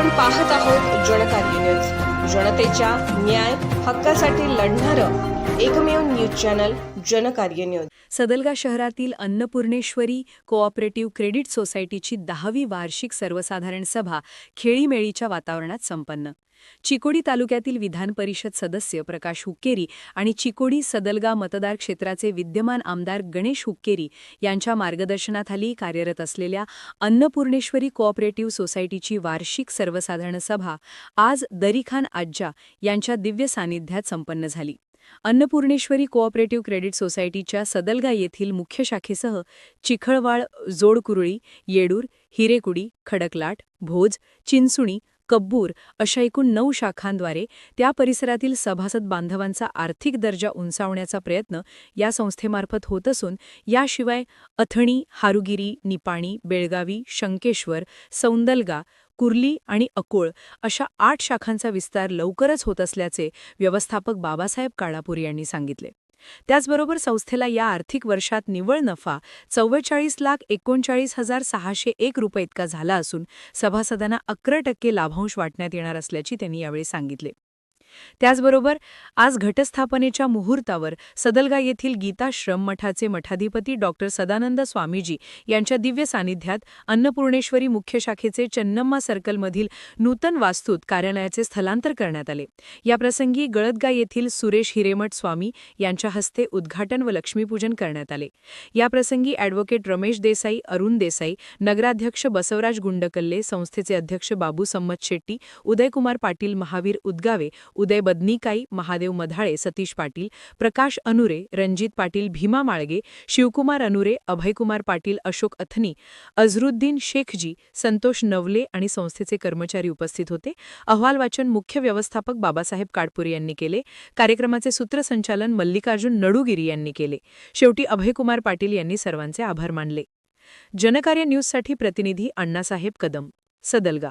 आपण पाहत आहोत जनकार्य न्यूज. जनतेच्या न्याय हक्कासाठी लढणारं एकमेव news channel Jankarya news. Sadalga शहरातील अन्नपूर्णेश्वरी कोऑपरेटिव्ह क्रेडिट सोसायटीची दहावी वार्षिक सर्वसाधारण सभा खेळीमेळीच्या वातावरणात संपन्न. चिकोडी तालुक्यातील विधान परिषद सदस्य प्रकाश हुक्केरी आणि चिकोडी सदलगा मतदार क्षेत्राचे विद्यमान आमदार गणेश हुक्केरी यांच्या मार्गदर्शनाखाली कार्यरत असलेल्या अन्नपूर्णेश्वरी कोऑपरेटिव्ह सोसायटीची वार्षिक सर्वसाधारण सभा आज दरीखान आज्जा यांच्या दिव्य सानिध्यात संपन्न झाली. अन्नपूर्णेश्वरी कोऑपरेटिव्ह क्रेडिट सोसायटीच्या सदलगा येथील मुख्य शाखेसह चिखळवाळ जोडकुरळी येडूर हिरेकुडी खडकलाट भोज चिंचुणी कब्बूर अशा एकूण नऊ शाखांद्वारे त्या परिसरातील सभासद बांधवांचा आर्थिक दर्जा उंचावण्याचा प्रयत्न या संस्थेमार्फत होत असून याशिवाय अथणी हारुगिरी निपाणी बेळगावी शंकेश्वर सौंदलगा कुर्ली आणि अकोळ अशा आठ शाखांचा विस्तार लवकरच होत असल्याचे व्यवस्थापक बाबासाहेब काळापूर यांनी सांगितले. त्याचबरोबर संस्थेला या आर्थिक वर्षात निव्वळ नफा चव्वेचाळीस लाख एकोणचाळीस हजार सहाशे एक रुपये इतका झाला असून सभासदांना अकरा टक्के लाभांश वाटण्यात येणार असल्याची त्यांनी यावेळी सांगितले. त्याचबरोबर आज घटस्थापनेच्या मुहूर्तावर सदलगा येथील गीताश्रम मठाचे मठाधिपती डॉक्टर सदानंद स्वामीजी यांच्या दिव्य सानिध्यात अन्नपूर्णेश्वरी मुख्य शाखेचे चन्नम्मा सर्कलमधील नूतन वास्तूत कार्यालयाचे स्थलांतर करण्यात आले. याप्रसंगी गळदगा येथील सुरेश हिरेमठ स्वामी यांच्या हस्ते उद्घाटन व लक्ष्मीपूजन करण्यात आले. याप्रसंगी अॅडव्होकेट रमेश देसाई अरुण देसाई नगराध्यक्ष बसवराज गुंडकल्ले संस्थेचे अध्यक्ष बाबू संमत शेट्टी उदयकुमार पाटील महावीर उदगावे उदय बदनीकाई महादेव मधाळे सतीश पाटील प्रकाश अनुरे रणजित पाटील भीमा माळगे शिवकुमार अनुरे अभयकुमार पाटील अशोक अथनी अझरुद्दीन शेखजी संतोष नवले आणि संस्थेचे कर्मचारी उपस्थित होते. अहवाल वाचन मुख्य व्यवस्थापक बाबासाहेब काडपुरे यांनी केले. कार्यक्रमाचे सूत्रसंचालन मल्लिकार्जुन नडुगिरी यांनी केले. शेवटी अभयकुमार पाटील यांनी सर्वांचे आभार मानले. जनकार्य न्यूजसाठी प्रतिनिधी अण्णासाहेब कदम. सदलगा.